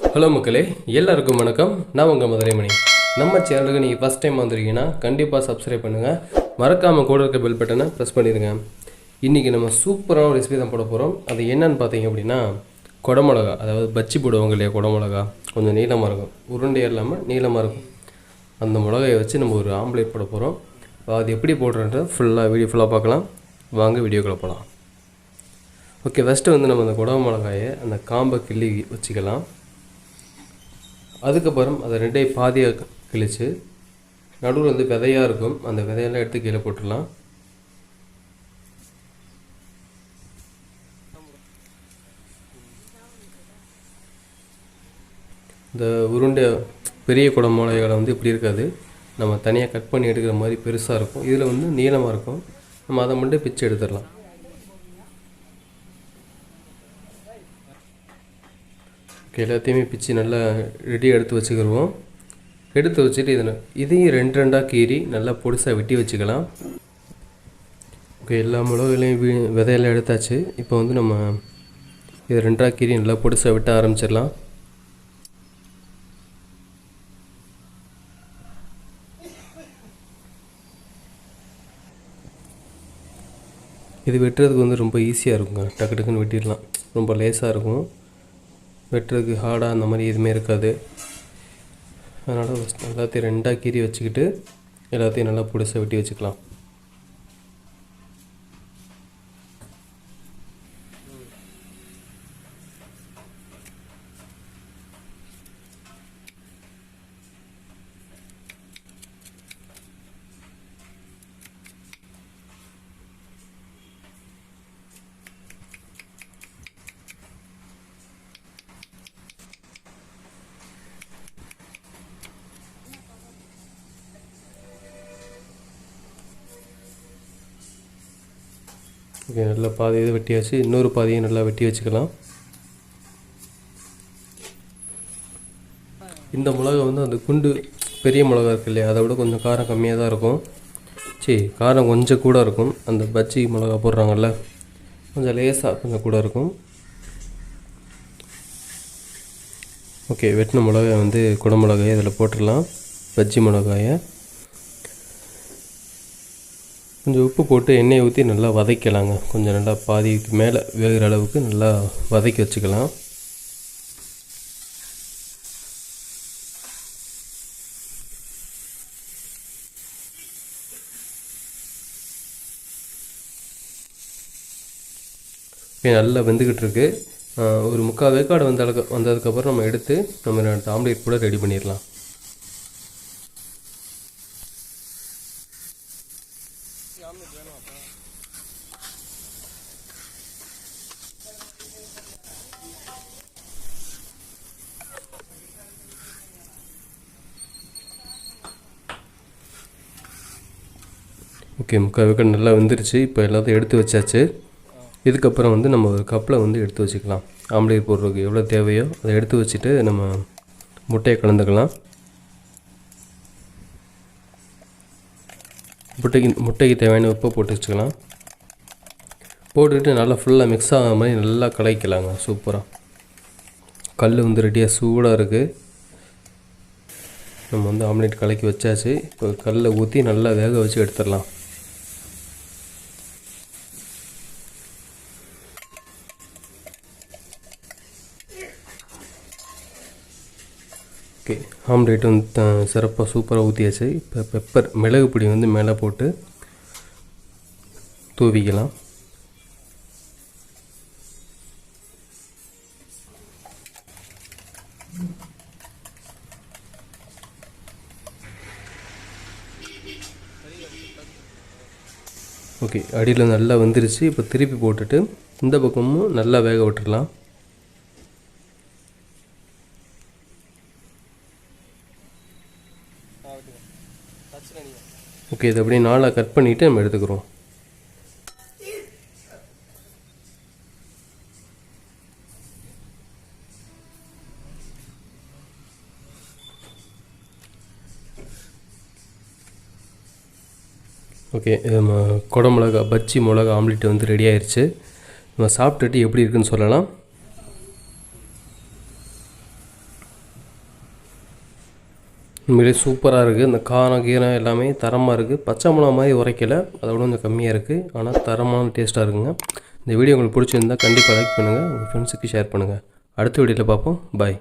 Hello மக்களே எல்லாருக்கும் வணக்கம். நான் உங்கள் மதுரைமணி. நம்ம சேனலுக்கு நீங்கள் ஃபஸ்ட் டைம் வந்திருக்கீங்கன்னா கண்டிப்பாக சப்ஸ்கிரைப் பண்ணுங்கள் மறக்காமல் கூட இருக்க பெல் பட்டனை ப்ரெஸ் பண்ணிடுங்க. இன்றைக்கி நம்ம சூப்பரான ரெசிபி தான் போட போகிறோம் அது என்னன்னு பார்த்தீங்க அப்படின்னா குடமிளகா. அதாவது பச்சி போடுவாங்க இல்லையா குடமிளகா. கொஞ்சம் நீளமாக இருக்கும். உருண்டை இல்லாமல் நீளமாக இருக்கும். அந்த மிளகாயை வச்சு நம்ம ஒரு ஆம்லேட் போட போகிறோம் அது எப்படி போடுறன்ற ஃபுல்லாக வீடியோ ஃபுல்லாக பார்க்கலாம். வாங்க வீடியோக்குள்ளே போகலாம் ஓகே ஃபஸ்ட்டு வந்து நம்ம அந்த குடமிளகாயை அந்த காம்பை கிள்ளி வச்சுக்கலாம். அதுக்கப்புறம் அதை ரெண்டே பாதியாக கிழிச்சு நடுவில் வந்து விதையாக இருக்கும். அந்த விதையெல்லாம் எடுத்து கீழே போட்டுடலாம். இந்த உருண்டை பெரிய குடம் மிளகாய்களை வந்து இப்படி இருக்காது. நம்ம தனியாக கட் பண்ணி எடுக்கிற மாதிரி பெருசாக இருக்கும். இதில் வந்து நீளமாக இருக்கும். நம்ம அதை மட்டும் பிச்சு எடுத்துடலாம். ஓகே எல்லாத்தையுமே பிச்சு நல்லா ரெடியாக எடுத்து வச்சுக்கிடுவோம் எடுத்து வச்சுட்டு இதில் இதையும் ரெண்டு ரெண்டாக கீறி நல்லா பொடிசாக வெட்டி வச்சுக்கலாம். ஓகே எல்லா மிளகுலையும் வி விதையெல்லாம் எடுத்தாச்சு. இப்போ வந்து நம்ம இதை ரெண்டாக கீறி நல்லா பொடிசாக வெட்ட ஆரம்பிச்சிடலாம். இது வெட்டுறதுக்கு வந்து ரொம்ப ஈஸியாக இருக்குங்க. டக்கு டக்குன்னு வெட்டிடலாம். ரொம்ப லேஸாக இருக்கும். வெட்டுறதுக்கு ஹார்டாக அந்த மாதிரி எதுவுமே இருக்காது. அதனால் எல்லாத்தையும் ரெண்டாக கீறி வச்சுக்கிட்டு எல்லாத்தையும் நல்லா பிடிச்ச வெட்டி வச்சுக்கலாம். ஓகே நல்லா பாதி இது வெட்டியாச்சு. இன்னொரு பாதியை நல்லா வெட்டி வச்சுக்கலாம். இந்த மிளகா வந்து அந்த குண்டு பெரிய மிளகா இருக்குது இல்லையா? அதை விட கொஞ்சம் காரம் கம்மியாக தான் இருக்கும். சரி காரம் கொஞ்சம் கூட இருக்கும். அந்த பஜ்ஜி மிளகா போடுறாங்கல்ல கொஞ்சம் லேசாக கொஞ்சம் கூட இருக்கும். ஓகே வெட்டின மிளகாய் வந்து குடமிளகாயை இதில் போட்டுடலாம். பஜ்ஜி மிளகாயை. கொஞ்சம் உப்பு போட்டு எண்ணெயை ஊற்றி நல்லா வதக்கலாங்க. கொஞ்சம் நல்லா பாதிக்கு மேலே வேகிற அளவுக்கு நல்லா வதக்கி வச்சுக்கலாம். இப்போ நல்லா வெந்துக்கிட்டு இருக்கு. ஒரு முக்கால் வேக்காடு வந்த வந்ததுக்கப்புறம் நம்ம எடுத்து நம்ம ஆம்லேட் கூட ரெடி பண்ணிடலாம். ஓகே முக்கால் வேக்காடு நல்லா வெந்துருச்சு. இப்போ எல்லாத்தையும் எடுத்து வச்சாச்சு. இதுக்கப்புறம் வந்து நம்ம ஒரு கப்பில் வந்து எடுத்து வச்சுக்கலாம். ஆம்லேட் போடுறதுக்கு எவ்வளோ தேவையோ அதை எடுத்து வச்சுட்டு நம்ம முட்டையை கலந்துக்கலாம். முட்டைக்கு முட்டைக்கு தேவையான உப்பை போட்டு வச்சுக்கலாம். போட்டுக்கிட்டு நல்லா ஃபுல்லாக மிக்ஸ் ஆகிற மாதிரி நல்லா கலக்கலாங்க சூப்பராக கல் வந்து ரெடியாக சூடாக இருக்குது நம்ம வந்து ஆம்லேட் கலக்கி வச்சாச்சு. இப்போ கல்லை ஊற்றி நல்லா வேக வச்சு எடுத்துடலாம். ஓகே. ஆம்லேட் வந்து சிறப்பாக சூப்பராக ஊற்றியாச்சு இப்போ பெப்பர் மிளகு பொடி வந்து மேலே போட்டு தூவிக்கலாம். ஓகே அடியில் நல்லா வந்துருச்சு. இப்போ திருப்பி போட்டுட்டு இந்த பக்கமும் நல்லா வேக விட்டுடலாம் ஓகே இதை அப்படியே நாளாக கட் பண்ணிவிட்டு நம்ம எடுத்துக்கிறோம். ஓகே நம்ம குடை மிளகா பச்சி மிளகா ஆம்லேட் வந்து ரெடி ஆயிடுச்சு நம்ம சாப்பிட்டுட்டு எப்படி இருக்குன்னு சொல்லலாம். உண்மையிலே சூப்பராக இருக்குது இந்த காரம் கீரம் எல்லாமே தரமாக இருக்குது பச்சை மிளகா மாதிரி உரைக்கல. அதை விட கொஞ்சம் கம்மியாக இருக்குது ஆனால் தரமான டேஸ்ட்டாக இருக்குங்க. இந்த வீடியோ உங்களுக்கு பிடிச்சிருந்தா கண்டிப்பாக லைக் பண்ணுங்கள் உங்கள் ஃப்ரெண்ட்ஸுக்கு ஷேர் பண்ணுங்கள் அடுத்த வீடியோவில் பார்ப்போம். பாய்